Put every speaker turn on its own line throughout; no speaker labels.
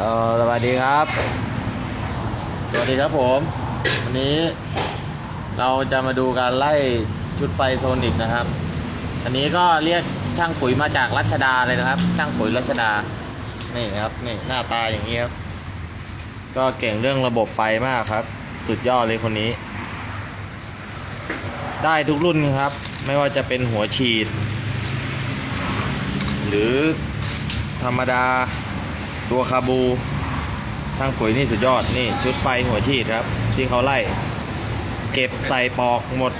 เออสวัสดีครับ สวัสดีครับผม วันนี้เราจะมาดูการไล่ชุดไฟโซนิกนะครับ อันนี้ก็เรียกช่างปุ๋ยมาจากรัชดาเลยนะครับ ช่างปุ๋ยรัชดา นี่ครับ นี่หน้าตาอย่างนี้ครับ ก็เก่งเรื่องระบบไฟมากครับ สุดยอดเลยคนนี้ ได้ทุกรุ่นครับ ไม่ว่าจะเป็นหัวฉีด หรือธรรมดา ตัวคาบูช่างปุ๋ยนี่สุดยอดนี่ชุดไฟหัวฉีดครับ ที่เขาไล่ เก็บใส่ปอกหมด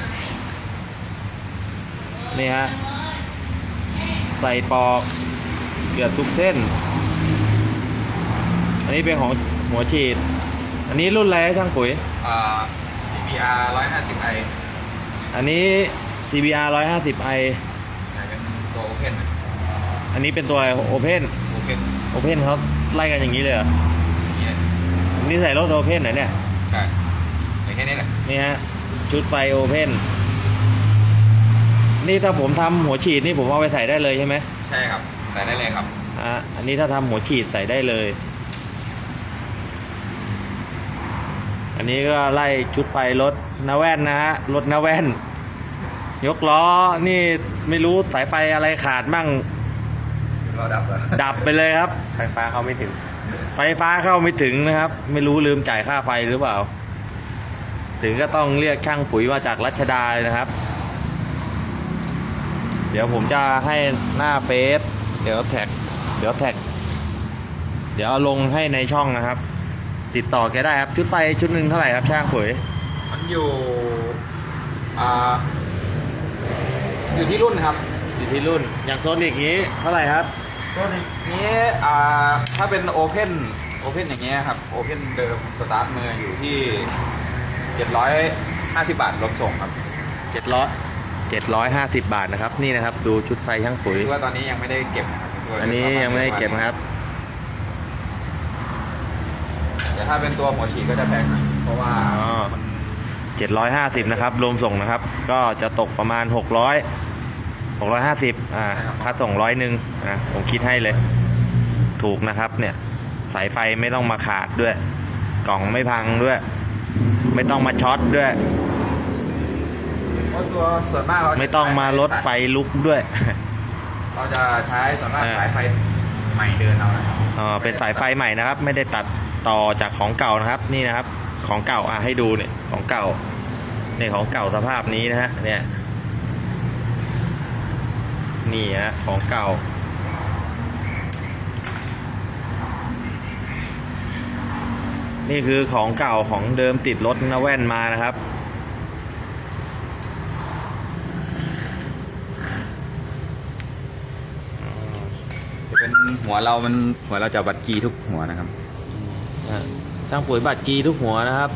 นี่ฮะ ใส่ปอกเกือบทุกเส้น อันนี้เป็นของหัวฉีด อันนี้รุ่นอะไรฮะช่างปุ๋ย
อ่า CBR 150i
อันนี้ CBR 150i
ใช่เป็นตัว Open นะ
อันนี้เป็นตัวอะไร Open
Open
Open เขา ไล่กันอย่างนี้เลยเหรอ
นี่แหละ
อันนี่ใส่รถ Open เหรอเนี่ย
ใช่แต่แค่นี้แหละ
นี่ฮะ ชุดไฟ Open นี่ถ้าผมทำหัวฉีดนี่ผมเอาไปใส่ได้เลยใช่ไหม
ใช่ครับ ใส่ได้เลยครับ
อะอันนี้ถ้าทำหัวฉีดใส่ได้เลย อันนี้ก็ไล่ชุดไฟรถนาแว่นนะฮะรถนาแว่น ยกล้อนี่ไม่รู้สายไฟอะไรขาดมั่ง
รอดับเหรอ
ดับไปเลยครับ
ไฟฟ้าเขาไม่ถึง
ไฟฟ้าเข้าไม่ถึงนะครับ ไม่รู้ลืมจ่ายค่าไฟหรือเปล่า ถึงก็ต้องเรียกช่างปุ๋ยมาจากรัชดาเลยนะครับ เดี๋ยวผมจะให้หน้าเฟซเดี๋ยวแท็ก เดี๋ยวแท็ก เดี๋ยวเอาลงให้ในช่องนะครับ ติดต่อแกได้ครับชุดไฟชุดหนึ่งเท่าไหร่ครับช่างปุ๋ย
มันอยู่อ่าอยู่ที่รุ่นครับ
อยู่ที่รุ่นอย่างโซนิกนี้เท่าไหร่ครับ
ตัวนี้อ่าถ้าเป็น Open Open อย่างเงี้ยครับ Open เดิมสตาร์ทมืออยู่ที่ 750 บาทรวมส่งครับ
เจ็ดร้อยเจ็ดร้อยห้าสิบบาทนะครับ นี่นะครับ ดูชุดไฟช่างปุ๋ย
คือว่าตอนนี้ยังไม่ได้เก็บนะครับ
อันนี้ยังไม่ได้เก็บนะครับ
แต่ถ้าเป็นตัวหัวฉีดก็จะแพงหน่อยเพราะว่า
อ๋อ
มัน
750 นะครับ รวมส่งนะครับ ก็จะตกประมาณ 600 650อ่าค่าส่งร้อยหนึ่งอ่าผมคิดให้เลย ถูกนะครับเนี่ย สายไฟไม่ต้องมาขาดด้วย กล่องไม่พังด้วย ไม่ต้องมาช็อตด้วย
เพราะตัวส่วนมากเราจะ
ไม่ต้องมาลดไฟลุกด้วย
เราจะใช้ส่วนมาก
อ่า
สายไฟใหม่เดินเอานะครับ
อ๋อเป็นสายไฟใหม่นะครับ ไม่ได้ตัดต่อจากของเก่านะครับ นี่นะครับ ของเก่าอะให้ดูเนี่ยของเก่าเนี่ยของเก่าสภาพนี้นะฮะเนี่ย นี่ฮะของเก่า นี่คือของเก่าของเดิมติดรถนะแว่นมานะครับ
จะเป็นหัวเรามันหัวเราจะบัดกีทุกหัวนะครับ
อะช่างปุ๋ยบัตรกีทุกหัวนะครับ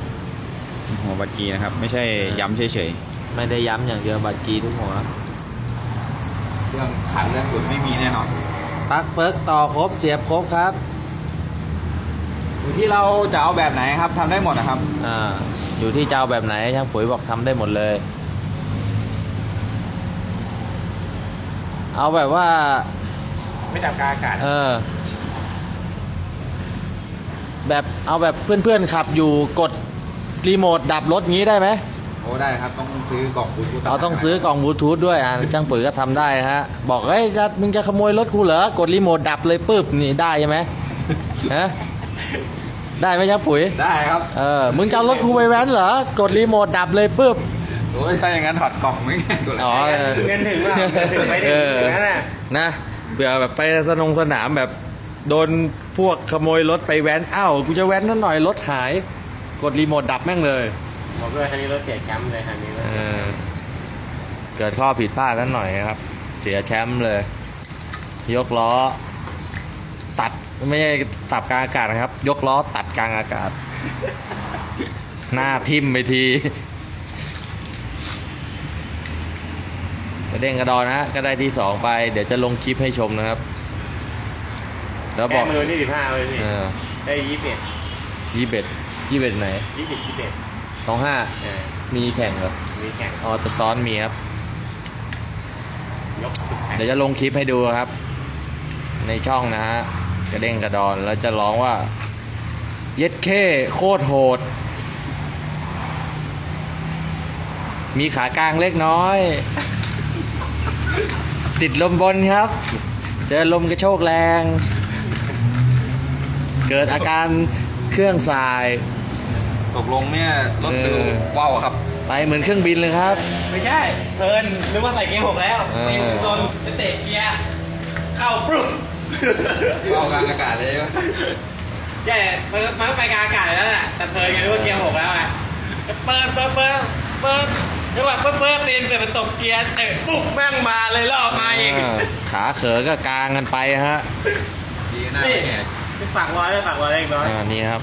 หัวบัดกีนะครับ ไม่ใช่ย้ำเฉย
ไม่ได้ย้ำอย่างเดียวบัตรกีทุกหัว
ๆ เรื่องขันเรื่องหลุดไม่มีแน่นอน
ปลั๊กเปิร์กต่อครบเสียบครบครับ
อยู่ที่เราจะเอาแบบไหนครับทำได้หมดนะครับ
อ่าอยู่ที่จะเอาแบบไหนช่างปุ๋ยบอกทำได้หมดเลย เอาแบบว่า
ไม่ดับกลางอากาศ
เออ แบบเอาแบบเพื่อนๆขับอยู่กดรีโมทดับรถงี้ได้ไหม
โอ้ได้ครับต้องซื้อกล่องบลูทูธ
เราต้องซื้อกล่องบลูทูธด้วยอะช่างปุ๋ยก็ทำได้นะฮะ บอกเฮ้ยจะมึงจะขโมยรถกูเหรอกดรีโมทดับเลยปึ๊บนี่ได้ใช่ไหมฮะได้ไหมช่างปุ๋ย
ได้ครับ
เออมึงจะเอารถกูไปแว้นเหรอกดรีโมทดับเลยปุ๊บ
โอ้ยถ้าอย่างนั้นถอดกล่องไม่ง่ายกว่า
อ๋อเออ
เงินถึงว่าไปถึง
เออ
ถึงนั่นน่ะ
นะเผื่อแบบไปสนงสนามแบบ โดนพวกขโมยรถไปแว้นอ้าวกูจะแว้นนั่นหน่อยรถหาย กดรีโมทดับแม่งเลย
บอกด้วยคันนี้รถเสียแชมป์เลยคันนี้รถ
เออเกิดข้อผิดพลาดนั่นหน่อยนะครับ เสียแชมป์เลย ยกล้อ ตัดไม่ใช่ตับกลางอากาศนะครับ ยกล้อตัดกลางอากาศ หน้าทิ่มไปทีกระเด้งกระดอนนะฮะก็ได้ที่สองไป เดี๋ยวจะลงคลิปให้ชมนะครับ แล้วบ
แก้
อก
มือที่สิบห้าเลยพี่
เออ
ได้ยี่สิบเอ็ด
ยี่เบ็ดยี่เบ็ดไหน
ยี่สิบยี่สิบเอ็ด
สองห้า
เออ
มีแข่งเหรอ
มีแข่ง
อ๋อจะซ้อนมีครับ
ยกสุดแข่ง
เดี๋ยวจะลงคลิปให้ดูครับ ในช่องนะฮะกระเด้งกระดอนแล้วจะร้องว่า เย็ดเคโคตรโหด มีขากลางเล็กน้อย ติดลมบนครับ เจอลมกระโชกแรง เกิดอาการเครื่องสาย
ตกลงเนี่ยรถดู
เออ
ว้าวครับ
ไปเหมือนเครื่องบินเลยครับ
ไม่ใช่เพลินนึกว่าใส่เกียร์หกแล้ว
เออ
ตีมโดนเตะเกียร์เข้าปุ๊บ
ว้าวกลางอากาศเลยไหม
แย่มันมันก็ไปกลางอากาศแล้วแหละแต่เพลินไงนึกว่าเกียร์หกแล้วไงเปิดเปิดเปิดเปิดจังหวะเปิดเปิดตีนเสร็จมันตกเกียร์เตะปุ๊บแม่งมาเลยรอบมาอีก
อ่าขาเขอก็กลางกันไปฮะ
ดีหน้า
นี่
แหก
ฝากรอยด้วยฝากรอยเล็กน้อย
อ่านี่ครับ